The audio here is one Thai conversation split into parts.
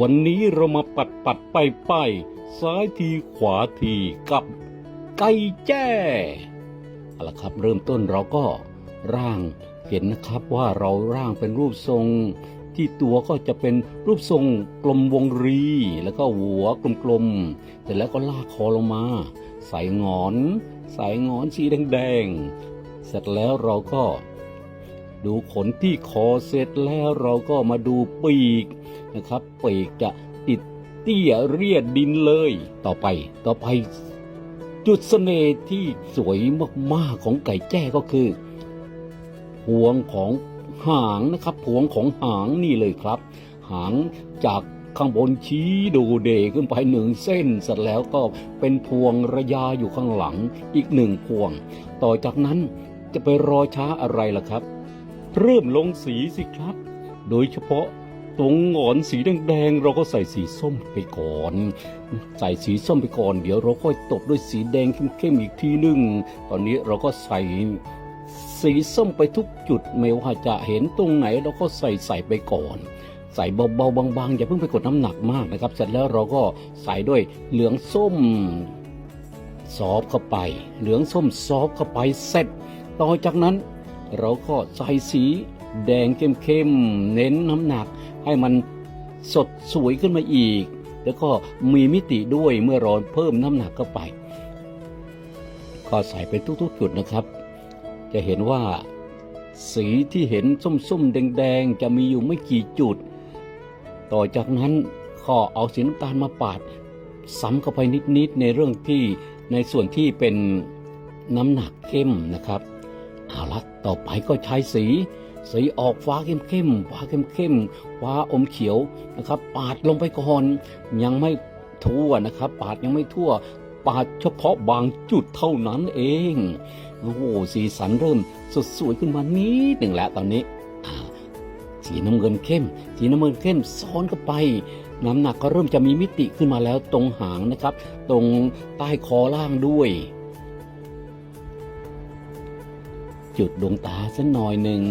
วันนี้เรามาปัดปัดไปไปซ้ายทีขวาทีกับไก่แจ้เอาละครับ เริ่มต้นเราก็ร่างเห็นนะครับว่าเราร่างเป็นรูปทรง ที่ตัวก็จะเป็นรูปทรงกลมวงรี แล้วก็หัวกลมๆเสร็จแล้วก็ลากคอลงมาใส่งอนใส่งอนสีแดงๆเสร็จแล้วเราก็ ดูขนที่คอเสร็จแล้วเราก็มาดูปีกนะครับ ปีกจะติดเตี้ยเรียดดินเลย ต่อไปต่อไป จุดเสน่ห์ที่สวยมากๆของไก่แจ้ก็คือพวงของหางนะครับพวงของหางนี่เลยครับ หางจากข้างบนชี้โดเดขึ้นไปหนึ่งเส้นเสร็จแล้วก็เป็นพวงระยาอยู่ข้างหลังอีกหนึ่งพวง ต่อจากนั้นจะไปรอช้าอะไรล่ะครับ เริ่มลงสีสิครับ โดยเฉพาะตรงหงอนสีแดงๆเราก็ใส่สีส้มไปก่อน ใส่สีส้มไปก่อน เดี๋ยวเราค่อยตบด้วยสีแดงเข้มๆอีกทีหนึ่งตอนนี้เราก็ใส่สีส้มไปทุกจุดไม่ว่าจะเห็นตรงไหนเราก็ใส่ใส่ไปก่อน ใส่เบาๆบางๆ อย่าเพิ่งไปกดน้ำหนักมากนะครับ เสร็จแล้วเราก็ใส่ด้วยเหลืองส้มซอฟเข้าไป เหลืองส้มซอฟเข้าไปเสร็จ ต่อจากนั้น เราก็ใส่สีแดงเข้มๆเน้นน้ำหนัก ให้มันสดสวยขึ้นมาอีก แล้วก็มีมิติด้วยเมื่อเราเพิ่มน้ำหนักเข้าไป ก็ใส่ไปทุกๆจุดนะครับ จะเห็นว่าสีที่เห็นส้มๆ แดงๆ จะมีอยู่ไม่กี่จุด ต่อจากนั้นก็เอาสีน้ำตาลมาปาดซ้ำเข้าไปนิดๆ ในเรื่องที่ในส่วนที่เป็นน้ำหนักเข้มนะครับ เอาละต่อไปก็ใช้สี สีออกฟ้าเข้มๆฟ้าเข้มๆฟ้าอมเขียวนะครับ ปาดลงไปก่อนยังไม่ทั่วนะครับ ปาดยังไม่ทั่ว ปาดเฉพาะบางจุดเท่านั้นเองโอ้โหสีสันเริ่มสดสวยขึ้นมานิดหนึ่งแล้วตอนนี้สีน้ำเงินเข้ม สีน้ำเงินเข้มซ้อนเข้าไป น้ำหนักก็เริ่มจะมีมิติขึ้นมาแล้วตรงหางนะครับ ตรงใต้คอล่างด้วย จุดดวงตาสักหน่อยหนึ่ง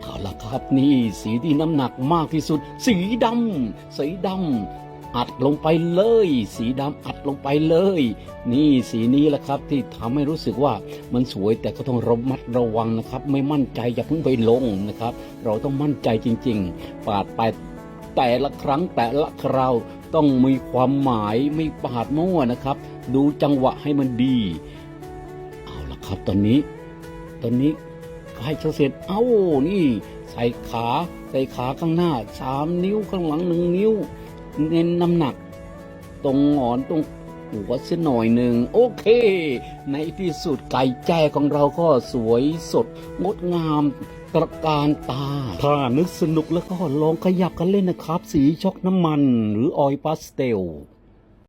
เอาละครับนี่สีที่น้ำหนักมากที่สุด สีดำสีดำอัดลงไปเลย สีดำอัดลงไปเลย นี่สีนี้แหละครับที่ทำให้รู้สึกว่ามันสวยแต่ก็ต้องระมัดระวังนะครับ ไม่มั่นใจอย่าเพิ่งไปลงนะครับ เราต้องมั่นใจจริง ๆ ปาดไปแต่ละครั้งแต่ละคราวต้องมีความหมายไม่ปาดมั่วนะครับ ดูจังหวะให้มันดี เอาละครับตอนนี้ ตอนนี้ ใกล้จะเสร็จเอ้านี่ ใส่ขาใส่ขาข้างหน้าสามนิ้วข้างหลังหนึ่งนิ้ว เน้นน้ำหนัก ตรงหงอนตรงหัวเสียหน่อยหนึ่งโอเค ในที่สุดไก่แจ้ของเราก็สวยสด งดงามตระการตา ถ้านึกสนุกแล้วก็ลองขยับกันเล่นนะครับ สีช็อกน้ำมันหรือออยล์พาสเตล